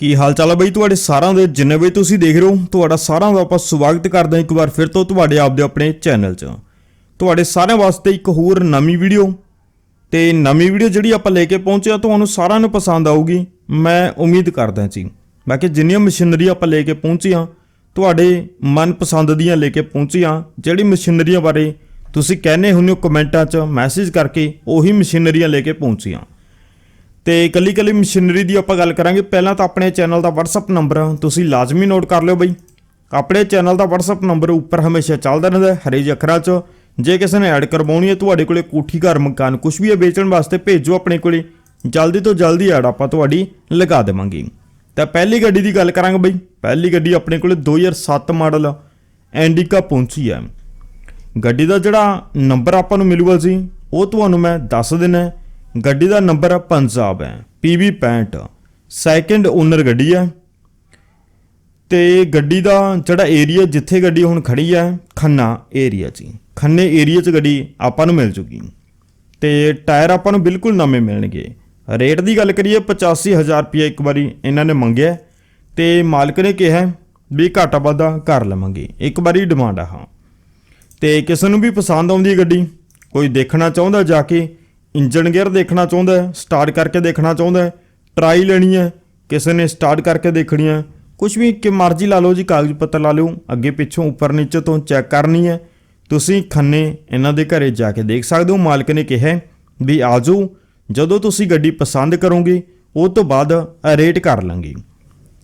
ਕੀ ਹਾਲ ਚਾਲ ਹੈ ਬਈ? ਤੁਹਾਡੇ ਸਾਰਿਆਂ ਦੇ ਜਿੰਨੇ ਵੀ ਤੁਸੀਂ ਦੇਖ ਰਹੇ ਹੋ, ਤੁਹਾਡਾ ਸਾਰਿਆਂ ਦਾ ਆਪਾਂ ਸਵਾਗਤ ਕਰਦੇ ਹਾਂ ਇੱਕ ਵਾਰ ਫਿਰ ਤੋਂ ਤੁਹਾਡੇ ਆਪਦੇ ਆਪਣੇ ਚੈਨਲ 'ਚ। ਤੁਹਾਡੇ ਸਾਰਿਆਂ ਵਾਸਤੇ ਇੱਕ ਹੋਰ ਨਵੀਂ ਵੀਡੀਓ। ਤੇ ਨਵੀਂ ਵੀਡੀਓ ਜਿਹੜੀ ਆਪਾਂ ਲੈ ਕੇ ਪਹੁੰਚੇ ਆ, ਤੁਹਾਨੂੰ ਸਾਰਿਆਂ ਨੂੰ ਪਸੰਦ ਆਊਗੀ। ਮੈਂ ਉਮੀਦ ਕਰਦਾ ਜੀ। ਬਾਕੀ ਜਿੰਨੀਆਂ ਮਸ਼ੀਨਰੀ ਆਪਾਂ ਲੈ ਕੇ ਪਹੁੰਚੇ ਆ ਤੁਹਾਡੇ ਮਨਪਸੰਦ ਦੀਆਂ ਲੈ ਕੇ ਪਹੁੰਚੇ ਆ ਜਿਹੜੀ ਮਸ਼ੀਨਰੀਆਂ ਬਾਰੇ ਤੁਸੀਂ ਕਹਿੰਦੇ ਹੁੰਦੇ ਹੋ ਕਮੈਂਟਾਂ 'ਚ ਮੈਸੇਜ ਕਰਕੇ, ਉਹੀ ਮਸ਼ੀਨਰੀਆਂ ਲੈ ਕੇ ਪਹੁੰਚੀਆਂ ਤੇ ਕੱਲੀ ਕੱਲੀ ਮਸ਼ੀਨਰੀ ਦੀ ਆਪਾਂ ਗੱਲ ਕਰਾਂਗੇ। ਪਹਿਲਾਂ ਤਾਂ ਆਪਣੇ ਚੈਨਲ ਦਾ WhatsApp ਨੰਬਰ ਤੁਸੀਂ ਲਾਜ਼ਮੀ ਨੋਟ ਕਰ ਲਿਓ ਬਈ। ਆਪਣੇ ਚੈਨਲ ਦਾ WhatsApp ਨੰਬਰ ਉੱਪਰ ਹਮੇਸ਼ਾ ਚੱਲਦਾ ਰਹਿੰਦਾ ਹੈ, ਹਰੇ ਜਿਹੇ ਅੱਖਰਾਂ 'ਚ। ਜੇ ਕਿਸੇ ਨੇ ਐਡ ਕਰਵਾਉਣੀ ਹੈ ਤੁਹਾਡੇ ਕੋਲੇ ਕੋਠੀ ਘਰ ਮਕਾਨ ਕੁਝ ਵੀ ਹੈ ਵੇਚਣ ਵਾਸਤੇ ਭੇਜੋ ਆਪਣੇ ਕੋਲੇ। ਜਲਦੀ ਤੋਂ ਜਲਦੀ ਐਡ ਆਪਾਂ ਤੁਹਾਡੀ ਲਗਾ ਦੇਵਾਂਗੇ। ਤਾਂ ਪਹਿਲੀ ਗੱਡੀ ਦੀ ਗੱਲ ਕਰਾਂਗੇ ਬਈ। ਪਹਿਲੀ ਗੱਡੀ ਆਪਣੇ ਕੋਲੇ 2007 ਮਾਡਲ ਐਂਡੀਕਾ ਪਹੁੰਚੀ ਹੈ। ਗੱਡੀ ਦਾ ਜਿਹੜਾ ਨੰਬਰ ਆਪਾਂ ਨੂੰ ਮਿਲੂਗਾ ਜੀ ਉਹ ਤੁਹਾਨੂੰ ਮੈਂ ਦੱਸ ਦਿੰਨਾ ਗੱਡੀ ਦਾ ਨੰਬਰ ਪੰਜਾਬ ਹੈ PV 65 ਸੈਕੰਡ ਓਨਰ ਗੱਡੀ ਹੈ। ਤੇ ਗੱਡੀ ਦਾ ਜਿਹੜਾ ਏਰੀਆ ਜਿੱਥੇ ਗੱਡੀ ਹੁਣ ਖੜੀ ਹੈ, ਖੰਨਾ ਏਰੀਆ 'ਚ ਖੰਨੇ ਏਰੀਆ 'ਚ ਗੱਡੀ ਆਪਾਂ ਨੂੰ ਮਿਲ ਜੂਗੀ। ਤੇ ਟਾਇਰ ਆਪਾਂ ਨੂੰ ਬਿਲਕੁਲ ਨਵੇਂ ਮਿਲਣਗੇ। ਰੇਟ ਦੀ ਗੱਲ ਕਰੀਏ 85000 ਰੁਪਏ ਇੱਕ ਵਾਰੀ ਇਹਨਾਂ ਨੇ ਮੰਗਿਆ ਤੇ ਮਾਲਕ ਨੇ ਕਿਹਾ ਵੀ ਘਾਟਾ ਵਾਧਾ ਕਰ ਲਵਾਂਗੇ। ਇੱਕ ਵਾਰੀ ਡਿਮਾਂਡ ਆ, ਹਾਂ। ਤੇ ਕਿਸੇ ਨੂੰ ਵੀ ਪਸੰਦ ਆਉਂਦੀ ਗੱਡੀ, ਕੋਈ ਦੇਖਣਾ ਚਾਹੁੰਦਾ ਜਾ ਕੇ ਇੰਜਨ ਗੇਅਰ ਦੇਖਣਾ ਚਾਹੁੰਦਾ ਹੈ ਸਟਾਰਟ ਕਰਕੇ ਦੇਖਣਾ ਚਾਹੁੰਦਾ ਹੈ ਟਰਾਈ ਲੈਣੀ ਹੈ, ਕਿਸੇ ਨੇ ਸਟਾਰਟ ਕਰਕੇ ਦੇਖਣੀ ਹੈ ਕੁਝ ਵੀ ਕਿ ਮਰਜ਼ੀ ਲਾ ਲਓ ਜੀ, ਕਾਗਜ਼ ਪੱਤਰ ਲਾ ਲਿਓ, ਅੱਗੇ ਪਿੱਛੋਂ ਉੱਪਰ ਨੀਚੇ ਤੋਂ ਚੈੱਕ ਕਰਨੀ ਹੈ। ਤੁਸੀਂ ਖੰਨੇ ਇਹਨਾਂ ਦੇ ਘਰੇ ਜਾ ਕੇ ਦੇਖ ਸਕਦੇ ਹੋ, ਮਾਲਕ ਨੇ ਕਿਹਾ ਵੀ ਆਜੋ, ਜਦੋਂ ਤੁਸੀਂ ਗੱਡੀ ਪਸੰਦ ਕਰੋਗੇ, ਉਹ ਤੋਂ ਬਾਅਦ ਰੇਟ ਕਰ ਲਾਂਗੇ।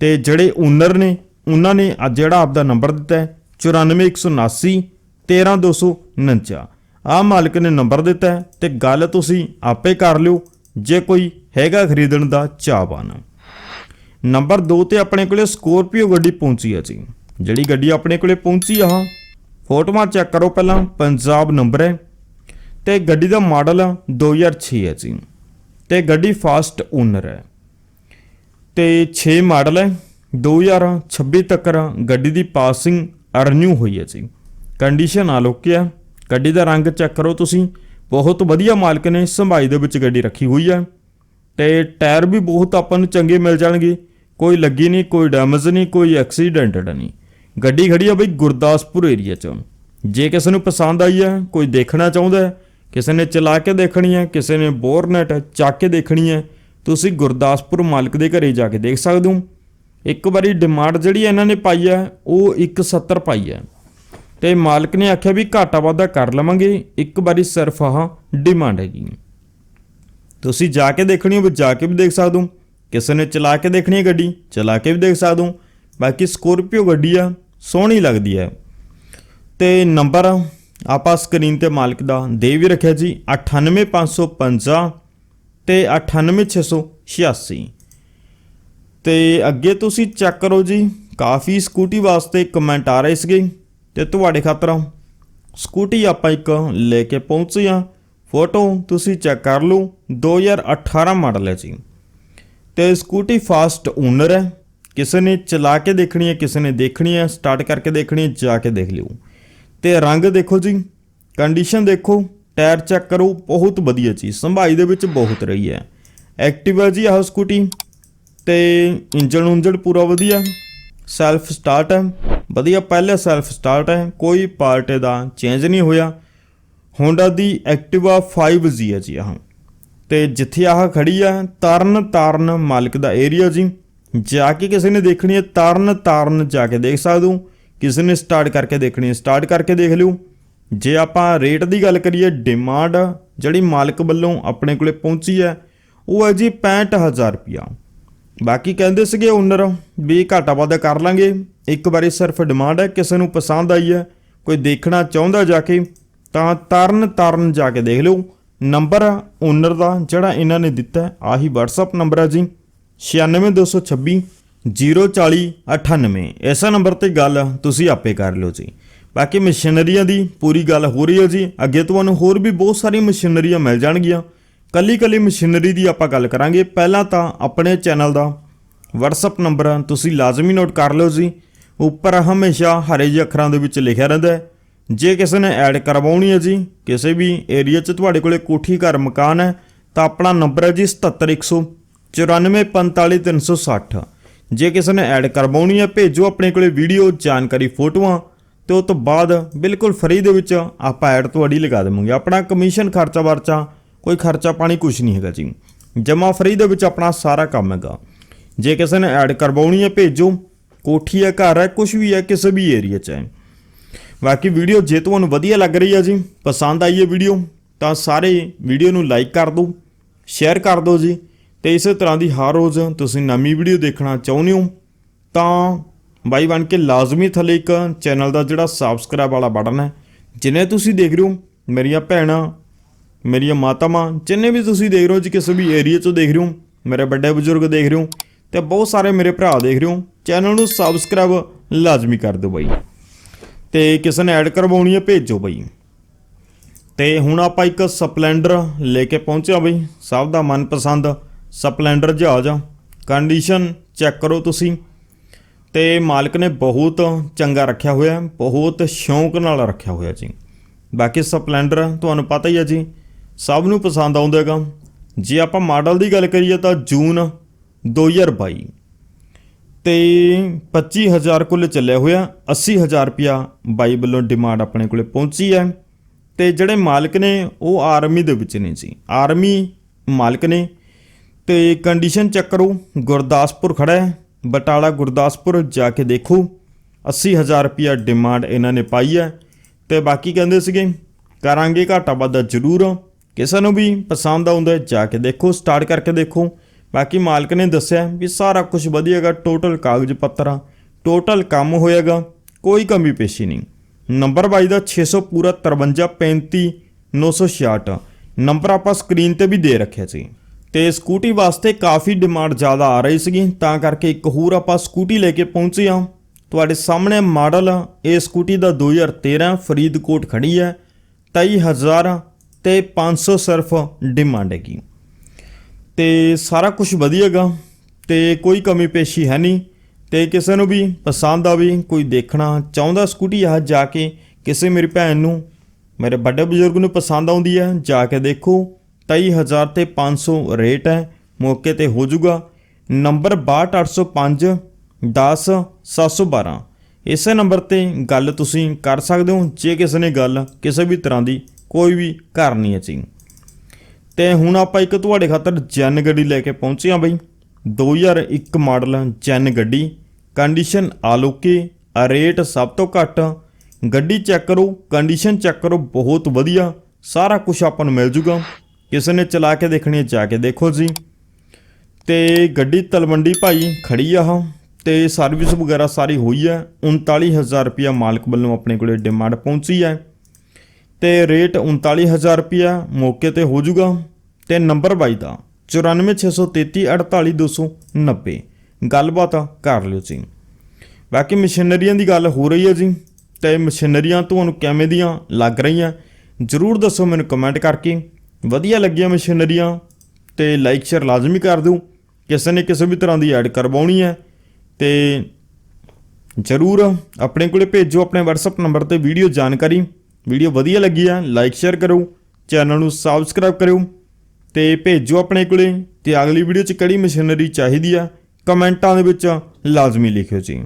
ਤੇ ਜਿਹੜੇ ਓਨਰ ਨੇ, ਉਹਨਾਂ ਨੇ ਅੱਜ ਜਿਹੜਾ ਆਪਦਾ ਨੰਬਰ ਦਿੱਤਾ ਹੈ 94179 13249 ਆ ਮਾਲਕ ਨੇ ਨੰਬਰ ਦਿੱਤਾ ਹੈ ਤੇ ਗੱਲ ਤੁਸੀਂ ਆਪੇ ਕਰ ਲਿਓ, ਜੇ ਕੋਈ ਹੈਗਾ ਖਰੀਦਣ ਦਾ ਚਾਹਵਾਨ। ਨੰਬਰ 2 ਤੇ ਆਪਣੇ ਕੋਲੇ ਸਕੋਰਪੀਓ ਗੱਡੀ ਪਹੁੰਚੀ ਹੈ ਜੀ। ਜਿਹੜੀ ਗੱਡੀ ਆਪਣੇ ਕੋਲੇ ਪਹੁੰਚੀ ਆ ਫੋਟੋਆਂ ਚੈੱਕ ਕਰੋ ਪਹਿਲਾਂ, ਪੰਜਾਬ ਨੰਬਰ ਹੈ। ਤੇ ਗੱਡੀ ਦਾ ਮਾਡਲ 2006 ਹੈ ਜੀ। ਤੇ ਗੱਡੀ ਫਾਸਟ ਓਨਰ ਹੈ। ਤੇ 6 ਮਾਡਲ ਹੈ। 2026 ਤੱਕ ਗੱਡੀ ਦੀ ਪਾਸਿੰਗ ਅਰਨਿਊ ਹੋਈ ਹੈ ਜੀ। ਕੰਡੀਸ਼ਨ ਆਲੋਕੀ ਹੈ ਗੱਡੀ ਦਾ ਰੰਗ ਚੈੱਕ ਕਰੋ ਤੁਸੀਂ। ਬਹੁਤ ਵਧੀਆ ਮਾਲਕ ਨੇ, ਸੰਭਾਈ ਦੇ ਵਿੱਚ ਗੱਡੀ ਰੱਖੀ ਹੋਈ ਹੈ। ਤੇ ਟਾਇਰ ਵੀ ਬਹੁਤ ਆਪਾਂ ਨੂੰ ਚੰਗੇ ਮਿਲ ਜਾਣਗੇ। ਕੋਈ ਲੱਗੀ ਨਹੀਂ, ਕੋਈ ਡੈਮੇਜ ਨਹੀਂ, ਕੋਈ ਐਕਸੀਡੈਂਟਡ ਨਹੀਂ। ਗੱਡੀ ਖੜੀ ਆ ਬਈ ਗੁਰਦਾਸਪੁਰ ਏਰੀਆ 'ਚ। ਜੇ ਕਿਸੇ ਨੂੰ ਪਸੰਦ ਆਈ ਹੈ, ਕੋਈ ਦੇਖਣਾ ਚਾਹੁੰਦਾ ਹੈ, ਕਿਸੇ ਨੇ ਚਲਾ ਕੇ ਦੇਖਣੀ ਹੈ, ਕਿਸੇ ਨੇ ਬੋਰਨਟ ਚੱਕ ਕੇ ਦੇਖਣੀ ਹੈ, ਤੁਸੀਂ ਗੁਰਦਾਸਪੁਰ ਮਾਲਕ ਦੇ ਘਰੇ ਜਾ ਕੇ ਦੇਖ ਸਕਦੇ ਹੋ। ਇੱਕ ਵਾਰੀ ਡਿਮਾਂਡ ਜਿਹੜੀ ਇਹਨਾਂ ਨੇ ਪਾਈ ਹੈ, ਉਹ 170 ਪਾਈ ਹੈ। ਤੇ ਮਾਲਕ ਨੇ ਆਖਿਆ ਵੀ ਘਾਟਾ ਵਾਧਾ ਕਰ ਲਵਾਂਗੇ। ਇੱਕ ਵਾਰੀ ਸਿਰਫ ਆਹ ਡਿਮਾਂਡ ਹੈਗੀ ਤੁਸੀਂ ਜਾ ਕੇ ਦੇਖਣੀ ਹੋ ਵੀ ਜਾ ਕੇ ਵੀ ਦੇਖ ਸਕਦੇ ਹੋ। ਕਿਸੇ ਨੇ ਚਲਾ ਕੇ ਦੇਖਣੀ ਹੈ ਗੱਡੀ, ਚਲਾ ਕੇ ਵੀ ਦੇਖ ਸਕਦੇ ਹੋ। ਬਾਕੀ ਸਕੋਰਪੀਓ ਗੱਡੀ ਆ, ਸੋਹਣੀ ਲੱਗਦੀ ਹੈ। ਤੇ ਨੰਬਰ ਆਪਾਂ ਸਕਰੀਨ ਤੇ ਮਾਲਕ ਦਾ ਦੇ ਵੀ ਰੱਖਿਆ ਜੀ 98550 ਤੇ 98686 ਤੇ ਅੱਗੇ ਤੁਸੀਂ ਚੈੱਕ ਕਰੋ ਜੀ, ਕਾਫੀ ਸਕੂਟੀ ਵਾਸਤੇ ਕਮੈਂਟ ਆ ਰਹੇ ਸੀਗੇ। ਤੇ ਤੁਹਾਡੇ ਖਾਤਰ ਸਕੂਟੀ ਆਪਾਂ ਇੱਕ ਲੈ ਕੇ ਪਹੁੰਚੇ ਆ ਫੋਟੋ ਤੁਸੀਂ ਚੈੱਕ ਕਰ ਲਓ 2018 ਮਾਡਲ ਹੈ ਜੀ। ਤੇ ਸਕੂਟੀ ਫਾਸਟ ਓਨਰ ਹੈ। ਕਿਸੇ ਨੇ ਚਲਾ ਕੇ ਦੇਖਣੀ ਹੈ, ਕਿਸੇ ਨੇ ਦੇਖਣੀ ਹੈ, ਸਟਾਰਟ ਕਰਕੇ ਦੇਖਣੀ ਹੈ, ਜਾ ਕੇ ਦੇਖ ਲਿਓ। ਤੇ ਰੰਗ ਦੇਖੋ ਜੀ, ਕੰਡੀਸ਼ਨ ਦੇਖੋ, ਟਾਇਰ ਚੈੱਕ ਕਰੋ, ਬਹੁਤ ਵਧੀਆ ਚੀਜ਼ ਸੰਭਾਈ ਦੇ ਵਿੱਚ ਬਹੁਤ ਰਹੀ ਹੈ। ਐਕਟਿਵ ਹੈ ਜੀ ਆਹ ਸਕੂਟੀ, ਤੇ ਇੰਜਨ ਉਂਜਣ ਪੂਰਾ ਵਧੀਆ, ਸੈਲਫ ਸਟਾਰਟ ਹੈ। ਵਧੀਆ ਪਹਿਲੇ ਸੈਲਫ ਸਟਾਰਟ ਹੈ, ਕੋਈ ਪਾਰਟ ਦਾ ਚੇਂਜ ਨਹੀਂ ਹੋਇਆ। ਹੋਂਡਾ ਦੀ ਐਕਟਿਵਾ 5G ਹੈ ਜੀ ਆਹ। ਤੇ ਜਿੱਥੇ ਆਹ ਖੜੀ ਆ ਤਰਨ ਤਾਰਨ ਮਾਲਕ ਦਾ ਏਰੀਆ ਜੀ। ਜਾ ਕੇ ਕਿਸੇ ਨੇ ਦੇਖਣੀ ਹੈ ਤਰਨ ਤਾਰਨ ਜਾ ਕੇ ਦੇਖ ਸਕਦੇ ਹੋ। ਕਿਸੇ ਨੇ ਸਟਾਰਟ ਕਰਕੇ ਦੇਖਣੀ ਹੈ ਸਟਾਰਟ ਕਰਕੇ ਦੇਖ ਲਿਓ। ਜੇ ਆਪਾਂ ਰੇਟ ਦੀ ਗੱਲ ਕਰੀਏ ਡਿਮਾਂਡ ਜਿਹੜੀ ਮਾਲਕ ਵੱਲੋਂ ਆਪਣੇ ਕੋਲੇ ਪਹੁੰਚੀ ਹੈ, ਉਹ ਹੈ ਜੀ 65000 ਰੁਪਿਆ ਬਾਕੀ ਕਹਿੰਦੇ ਸੀਗੇ ਓਨਰ ਵੀ ਘਾਟਾ ਵਾਧਾ ਕਰ ਲਾਂਗੇ। ਇੱਕ ਵਾਰੀ ਸਿਰਫ ਡਿਮਾਂਡ ਹੈ, ਕਿਸੇ ਨੂੰ ਪਸੰਦ ਆਈ ਹੈ, ਕੋਈ ਦੇਖਣਾ ਚਾਹੁੰਦਾ ਜਾ ਕੇ, ਤਾਂ ਤਰਨ ਤਾਰਨ ਜਾ ਕੇ ਦੇਖ ਲਿਓ। ਨੰਬਰ ਓਨਰ ਦਾ, ਜਿਹੜਾ ਇਹਨਾਂ ਨੇ ਦਿੱਤਾ ਆਹੀ WhatsApp ਨੰਬਰ ਹੈ ਜੀ। 96226 04098 ਇਸੇ ਨੰਬਰ ਤੇ ਗੱਲ ਤੁਸੀਂ ਆਪੇ ਕਰ ਲਿਓ ਜੀ। ਬਾਕੀ ਮਸ਼ੀਨਰੀਆਂ ਦੀ ਪੂਰੀ ਗੱਲ ਹੋ ਰਹੀ ਹੈ ਜੀ। ਅੱਗੇ ਤੁਹਾਨੂੰ ਹੋਰ ਵੀ ਬਹੁਤ ਸਾਰੀਆਂ ਮਸ਼ੀਨਰੀਆਂ ਮਿਲ ਜਾਣਗੀਆਂ। ਕੱਲੀ ਕੱਲੀ ਮਸ਼ੀਨਰੀ ਦੀ ਆਪਾਂ ਗੱਲ ਕਰਾਂਗੇ। ਪਹਿਲਾਂ ਤਾਂ ਆਪਣੇ ਚੈਨਲ ਦਾ WhatsApp ਨੰਬਰ ਤੁਸੀਂ ਲਾਜ਼ਮੀ ਨੋਟ ਕਰ ਲਿਓ ਜੀ। ਉੱਪਰ ਹਮੇਸ਼ਾ ਹਰੇ ਜਿਹੇ ਅੱਖਰਾਂ ਦੇ ਵਿੱਚ ਲਿਖਿਆ ਰਹਿੰਦਾ ਹੈ। ਜੇ ਕਿਸੇ ਨੇ ਐਡ ਕਰਵਾਉਣੀ ਹੈ ਜੀ, ਕਿਸੇ ਵੀ ਏਰੀਆ 'ਚ ਤੁਹਾਡੇ ਕੋਲੇ ਕੋਠੀ ਘਰ ਮਕਾਨ ਹੈ, ਤਾਂ ਆਪਣਾ ਨੰਬਰ ਹੈ ਜੀ 77100 9455360 ਜੇ ਕਿਸੇ ਨੇ ਐਡ ਕਰਵਾਉਣੀ ਹੈ, ਭੇਜੋ ਆਪਣੇ ਕੋਲੇ ਵੀਡੀਓ ਜਾਣਕਾਰੀ, ਫੋਟੋਆਂ ਤੇ ਉਸ ਤੋਂ ਬਾਅਦ ਬਿਲਕੁਲ ਫ੍ਰੀ ਦੇ ਵਿੱਚ ਆਪਾਂ ਐਡ ਤੁਹਾਡੀ ਲਗਾ ਦੇਵਾਂਗੇ। ਆਪਣਾ ਕਮਿਸ਼ਨ ਖਰਚਾ ਵਰਚਾ ਕੋਈ ਖਰਚਾ ਪਾਣੀ ਕੁਝ ਨਹੀਂ ਹੈਗਾ ਜੀ। ਜਮਾ ਫ੍ਰੀ ਦੇ ਵਿੱਚ ਆਪਣਾ ਸਾਰਾ ਕੰਮ ਹੈਗਾ। ਜੇ ਕਿਸੇ ਨੇ ਐਡ ਕਰਵਾਉਣੀ ਹੈ, ਭੇਜੋ। ਕੋਠੀ ਹੈ, ਘਰ ਹੈ ਕੁਝ ਵੀ ਹੈ, ਕਿਸੇ ਵੀ ਏਰੀਆ 'ਚ ਹੈ। ਬਾਕੀ ਵੀਡੀਓ ਜੇ ਤੁਹਾਨੂੰ ਵਧੀਆ ਲੱਗ ਰਹੀ ਹੈ ਜੀ, ਪਸੰਦ ਆਈ ਹੈ ਵੀਡੀਓ ਤਾਂ ਸਾਰੇ ਵੀਡੀਓ ਨੂੰ ਲਾਈਕ ਕਰ ਦਿਓ ਸ਼ੇਅਰ ਕਰ ਦਿਓ ਜੀ। ਤੇ ਇਸੇ ਤਰ੍ਹਾਂ ਦੀ ਹਰ ਰੋਜ਼ ਤੁਸੀਂ ਨਵੀਂ ਵੀਡੀਓ ਦੇਖਣਾ ਚਾਹੁੰਦੇ ਹੋ, ਤਾਂ ਬਾਈ ਬਣ ਕੇ ਲਾਜ਼ਮੀ ਥੱਲੇ ਇੱਕ ਚੈਨਲ ਦਾ ਜਿਹੜਾ ਸਬਸਕ੍ਰਾਈਬ ਵਾਲਾ ਬਟਨ ਹੈ, ਜਿਨੇ ਤੁਸੀਂ ਦੇਖ ਰਹੇ ਹੋ, ਮੇਰੀਆਂ ਭੈਣਾਂ, ਮੇਰੀਆਂ ਮਾਤਾਵਾਂ, ਜਿੰਨੇ ਵੀ ਤੁਸੀਂ ਦੇਖ ਰਹੇ ਹੋ ਜੀ, ਕਿਸੇ ਵੀ ਏਰੀਆ 'ਚੋਂ ਦੇਖ ਰਹੇ ਹੋ, ਮੇਰੇ ਵੱਡੇ ਬਜ਼ੁਰਗ ਦੇਖ ਰਹੇ ਹੋ ਤੇ ਬਹੁਤ ਸਾਰੇ ਮੇਰੇ ਭਰਾ ਦੇਖ ਰਹੇ ਹੋ ਚੈਨਲ ਨੂੰ ਸਬਸਕ੍ਰਾਈਬ ਲਾਜ਼ਮੀ ਕਰ ਦਿਓ ਬਾਈ। ਤੇ ਕਿਸੇ ਨੇ ਐਡ ਕਰਵਾਉਣੀ ਹੈ, ਭੇਜੋ ਬਾਈ। ਤੇ ਹੁਣ ਆਪਾਂ ਇੱਕ ਸਪਲੈਂਡਰ ਲੈ ਕੇ ਪਹੁੰਚਿਆ ਬਈ, ਸਭ ਦਾ ਮਨਪਸੰਦ ਸਪਲੈਂਡਰ ਜਹਾਜ਼। ਆ ਕੰਡੀਸ਼ਨ ਚੈੱਕ ਕਰੋ ਤੁਸੀਂ। ਤੇ ਮਾਲਕ ਨੇ ਬਹੁਤ ਚੰਗਾ ਰੱਖਿਆ ਹੋਇਆ, ਬਹੁਤ ਸ਼ੌਂਕ ਨਾਲ ਰੱਖਿਆ ਹੋਇਆ ਜੀ। ਬਾਕੀ ਸਪਲੈਂਡਰ ਤੁਹਾਨੂੰ ਪਤਾ ਹੀ ਹੈ ਜੀ, ਸਭ ਨੂੰ ਪਸੰਦ ਆਉਂਦਾ ਹੈਗਾ। ਜੇ ਆਪਾਂ ਮਾਡਲ ਦੀ ਗੱਲ ਕਰੀਏ ਤਾਂ ਜੂਨ 2022 ਤੇ 25000 ਕੁੱਲ ਚੱਲਿਆ ਹੋਇਆ 80000 ਰੁਪਿਆ ਬਾਈ ਵੱਲੋਂ ਡਿਮਾਂਡ ਆਪਣੇ ਕੋਲੇ ਪਹੁੰਚੀ ਹੈ। ਤੇ ਜਿਹੜੇ ਮਾਲਕ ਨੇ, ਉਹ ਆਰਮੀ ਦੇ ਵਿੱਚ ਨੇ ਜੀ। ਆਰਮੀ ਮਾਲਕ ਨੇ। ਤੇ ਕੰਡੀਸ਼ਨ ਚੈੱਕ ਕਰੋ, ਗੁਰਦਾਸਪੁਰ ਖੜਾ ਹੈ। ਬਟਾਲਾ, ਗੁਰਦਾਸਪੁਰ ਜਾ ਕੇ ਦੇਖੋ। 80000 ਰੁਪਿਆ ਡਿਮਾਂਡ ਇਹਨਾਂ ਨੇ ਪਾਈ ਹੈ। ਤੇ ਬਾਕੀ ਕਹਿੰਦੇ ਸੀਗੇ, ਕਰਾਂਗੇ ਘਾਟਾ ਵਾਧਾ ਜ਼ਰੂਰ। ਕਿਸੇ ਨੂੰ ਵੀ ਪਸੰਦ ਆਉਂਦਾ ਜਾ ਕੇ ਦੇਖੋ। ਸਟਾਰਟ ਕਰਕੇ ਦੇਖੋ। ਬਾਕੀ ਮਾਲਕ ਨੇ ਦੱਸਿਆ ਵੀ ਸਾਰਾ ਕੁਝ ਵਧੀਆਗਾ ਟੋਟਲ ਕਾਗਜ਼ ਪੱਤਰ ਟੋਟਲ ਕੰਮ ਹੋਏਗਾ ਕੋਈ ਕਮੀ ਪੇਸ਼ੀ ਨਹੀਂ। ਨੰਬਰ ਬਾਈ ਦਾ 600 ਪੂਰਾ 53 35 966 ਨੰਬਰ ਆਪਾਂ ਸਕਰੀਨ ਤੇ ਵੀ ਦੇ ਰੱਖਿਆ ਸੀ। ਤੇ ਸਕੂਟੀ ਵਾਸਤੇ ਕਾਫੀ ਡਿਮਾਂਡ ਜ਼ਿਆਦਾ ਆ ਰਹੀ ਸੀਗੀ, ਤਾਂ ਕਰਕੇ ਇੱਕ ਹੋਰ ਆਪਾਂ ਸਕੂਟੀ ਲੈ ਕੇ ਪਹੁੰਚੇ ਹਾਂ। ਤੁਹਾਡੇ ਸਾਹਮਣੇ ਮਾਡਲ ਇਹ ਸਕੂਟੀ ਦਾ 2013 ਫਰੀਦਕੋਟ ਖੜੀ ਹੈ 23000 ਤੇ 500 ਸਿਰਫ ਡਿਮਾਂਡ ਹੈਗੀ। ਤੇ ਸਾਰਾ ਕੁਝ ਵਧੀਆਗਾ ਤੇ ਕੋਈ ਕਮੀ ਪੇਸ਼ੀ ਹੈ ਨਹੀਂ ਤੇ ਕਿਸੇ ਨੂੰ ਵੀ ਪਸੰਦ ਆਵੇ, ਕੋਈ ਦੇਖਣਾ ਚਾਹੁੰਦਾ ਸਕੂਟੀ ਆ ਜਾ ਕੇ ਕਿਸੇ ਮੇਰੀ ਭੈਣ ਨੂੰ, ਮੇਰੇ ਵੱਡੇ ਬਜ਼ੁਰਗ ਨੂੰ ਪਸੰਦ ਆਉਂਦੀ ਹੈ ਜਾ ਕੇ ਦੇਖੋ 23000 ਤੇ 500 ਰੇਟ ਹੈ, ਮੌਕੇ ਤੇ ਹੋ ਜਾਊਗਾ। ਨੰਬਰ 62805 10712 ਇਸੇ ਨੰਬਰ ਤੇ ਗੱਲ ਤੁਸੀਂ ਕਰ ਸਕਦੇ ਹੋ, ਜੇ ਕਿਸੇ ਨੇ ਗੱਲ ਕਿਸੇ ਵੀ ਤਰ੍ਹਾਂ ਦੀ, ਕੋਈ ਵੀ ਕਰਨੀ ਹੈ ਜੀ। ਤੇ ਹੁਣ ਆਪਾਂ ਇੱਕ ਤੁਹਾਡੇ ਖਾਤਰ ਜੈਨ ਗੱਡੀ ਲੈ ਕੇ ਪਹੁੰਚੇ ਹਾਂ ਬਈ। 2001 ਮਾਡਲ ਜੈਨ ਗੱਡੀ। ਕੰਡੀਸ਼ਨ ਆਲੋਕੇ ਰੇਟ ਸਭ ਤੋਂ ਘੱਟ। ਗੱਡੀ ਚੈੱਕ ਕਰੋ ਕੰਡੀਸ਼ਨ ਚੈੱਕ ਕਰੋ, ਬਹੁਤ ਵਧੀਆ। ਸਾਰਾ ਕੁਝ ਆਪਾਂ ਨੂੰ ਮਿਲ ਜੂਗਾ। ਕਿਸੇ ਨੇ ਚਲਾ ਕੇ ਦੇਖਣੀ ਹੈ, ਜਾ ਕੇ ਦੇਖੋ ਜੀ। ਤੇ ਗੱਡੀ ਤਲਵੰਡੀ ਭਾਈ ਖੜੀ ਆ ਹਾਂ ਤੇ ਸਰਵਿਸ ਵਗੈਰਾ ਸਾਰੀ ਹੋਈ ਹੈ। 39000 ਰੁਪਿਆ ਮਾਲਕ ਵੱਲੋਂ ਆਪਣੇ ਕੋਲੇ ਡਿਮਾਂਡ ਪਹੁੰਚੀ ਹੈ। ਤੇ ਰੇਟ 39000 ਰੁਪਿਆ ਮੌਕੇ ਤੇ ਹੋ ਜਾਊਗਾ ਤੇ ਨੰਬਰ ਬਾਈ ਦਾ 9463348290 ਗੱਲਬਾਤ ਕਰ ਲਿਓ ਜੀ। ਬਾਕੀ ਮਸ਼ੀਨਰੀਆਂ ਦੀ ਗੱਲ ਹੋ ਰਹੀ ਹੈ ਜੀ ਤੇ ਮਸ਼ੀਨਰੀਆਂ ਤੁਹਾਨੂੰ ਕਿਵੇਂ ਦੀਆਂ ਲੱਗ ਰਹੀਆਂ, ਜਰੂਰ ਦੱਸੋ ਮੈਨੂੰ ਕਮੈਂਟ ਕਰਕੇ। ਵਧੀਆ ਲੱਗੀਆਂ ਮਸ਼ੀਨਰੀਆਂ ਤੇ ਲਾਈਕ ਸ਼ੇਅਰ ਲਾਜ਼ਮੀ ਕਰ ਦਿਓ। ਕਿਸੇ ਨੇ ਕਿਸੇ ਵੀ ਤਰ੍ਹਾਂ ਦੀ ਐਡ ਕਰਵਾਉਣੀ ਹੈ ਤੇ ਜਰੂਰ ਆਪਣੇ ਕੋਲੇ ਭੇਜੋ ਆਪਣੇ WhatsApp ਨੰਬਰ ਤੇ ਵੀਡੀਓ ਜਾਣਕਾਰੀ। ਵੀਡੀਓ ਵਧੀਆ ਲੱਗੀ ਆ ਲਾਈਕ ਸ਼ੇਅਰ ਕਰੋ ਚੈਨਲ ਨੂੰ ਸਬਸਕ੍ਰਾਈਬ ਕਰਿਓ ਤੇ ਭੇਜੋ ਆਪਣੇ ਕੋਲੇ ਤੇ ਅਗਲੀ ਵੀਡੀਓ 'ਚ ਕਿਹੜੀ ਮਸ਼ੀਨਰੀ ਚਾਹੀਦੀ ਆ, ਕਮੈਂਟਾਂ ਦੇ ਵਿੱਚ ਲਾਜ਼ਮੀ ਲਿਖਿਓ ਜੀ।